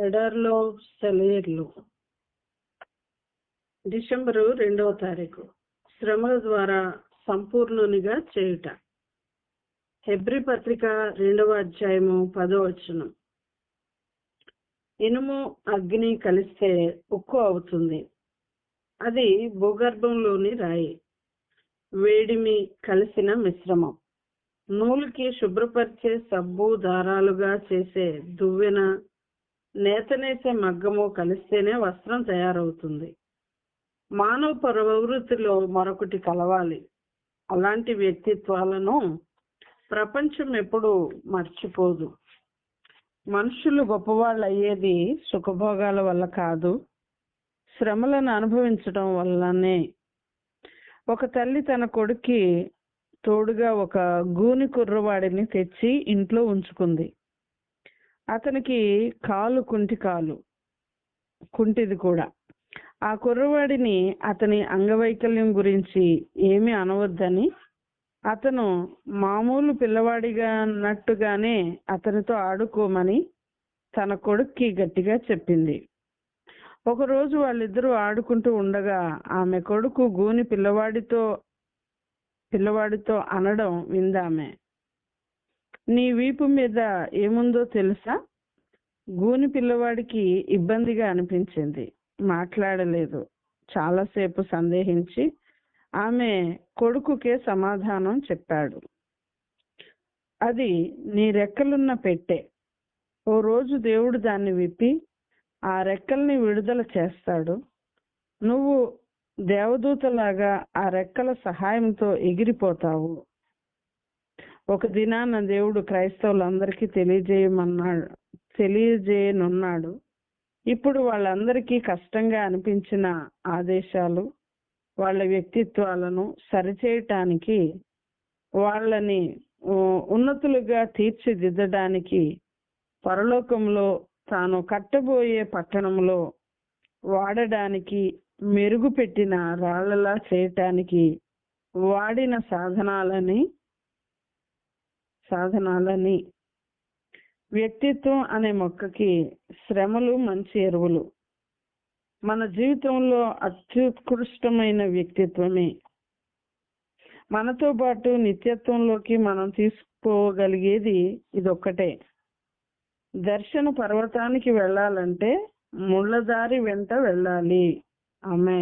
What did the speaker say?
ఎడారిలో సెలయర్లు. డిసెంబరు రెండవ తారీఖు. శ్రమల ద్వారా సంపూర్ణునిగా చేయుట. హెబ్రి పత్రిక రెండవ అధ్యాయము పదో వచనం. ఇనుము అగ్ని కలిస్తే ఉక్కు అవుతుంది. అది భూగర్భంలోని రాయి. వేడిమి కలిసిన మిశ్రమం. నూలుకి శుభ్రపరిచే సబ్బు దారాలుగా చేసే దువ్వెన నేతనేసే మగ్గము కలిస్తేనే వస్త్రం తయారవుతుంది. మానవ ప్రవృత్తిలో మరొకటి కలవాలి. అలాంటి వ్యక్తిత్వాలను ప్రపంచం ఎప్పుడు మర్చిపోదు. మనుషులు గొప్పవాళ్ళు అయ్యేది సుఖభోగాల వల్ల కాదు. శ్రమలను అనుభవించడం వల్లనే. ఒక తల్లి తన కొడుక్కి తోడుగా ఒక గూని కుర్రవాడిని తెచ్చి ఇంట్లో ఉంచుకుంది. అతనికి కాలు కుంటి కాలు కుంటిది కూడా. ఆ కుర్రవాడిని అతని అంగవైకల్యం గురించి ఏమీ అనవద్దని అతను మామూలు పిల్లవాడిగా అన్నట్టుగానే అతనితో ఆడుకోమని తన కొడుక్కి గట్టిగా చెప్పింది. ఒకరోజు వాళ్ళిద్దరూ ఆడుకుంటూ ఉండగా ఆమె కొడుకు గూని పిల్లవాడితో పిల్లవాడితో అనడం విందామె. నీ వీపు మీద ఏముందో తెలుసా? గూని పిల్లవాడికి ఇబ్బందిగా అనిపించింది. మాట్లాడలేదు. చాలాసేపు సందేహించి ఆమె కొడుకుకే సమాధానం చెప్పాడు. అది నీ రెక్కలున్న పెట్టె. ఓ రోజు దేవుడు దాన్ని విప్పి ఆ రెక్కల్ని విడుదల చేస్తాడు. నువ్వు దేవదూతలాగా ఆ రెక్కల సహాయంతో ఎగిరిపోతావు. ఒక దినాన దేవుడు క్రైస్తవులందరికీ తెలియజేయమన్నాడు తెలియజేయనున్నాడు. ఇప్పుడు వాళ్ళందరికీ కష్టంగా అనిపించిన ఆదేశాలు వాళ్ళ వ్యక్తిత్వాలను సరిచేయటానికి వాళ్ళని ఉన్నతులుగా తీర్చిదిద్దడానికి పరలోకంలో తాను కట్టబోయే పట్టణంలో వాడడానికి మెరుగుపెట్టిన రాళ్ళలా చేయటానికి వాడిన సాధనాలని సాధనాలని. వ్యక్తిత్వం అనే మొక్కకి శ్రమలు మంచి ఎరువులు. మన జీవితంలో అత్యుత్కృష్టమైన వ్యక్తిత్వమే. మనతో పాటు నిత్యత్వంలోకి మనం తీసుకోగలిగేది ఇదొక్కటే. దర్శన పర్వతానికి వెళ్ళాలంటే ముళ్ళదారి వెంట వెళ్ళాలి. ఆమె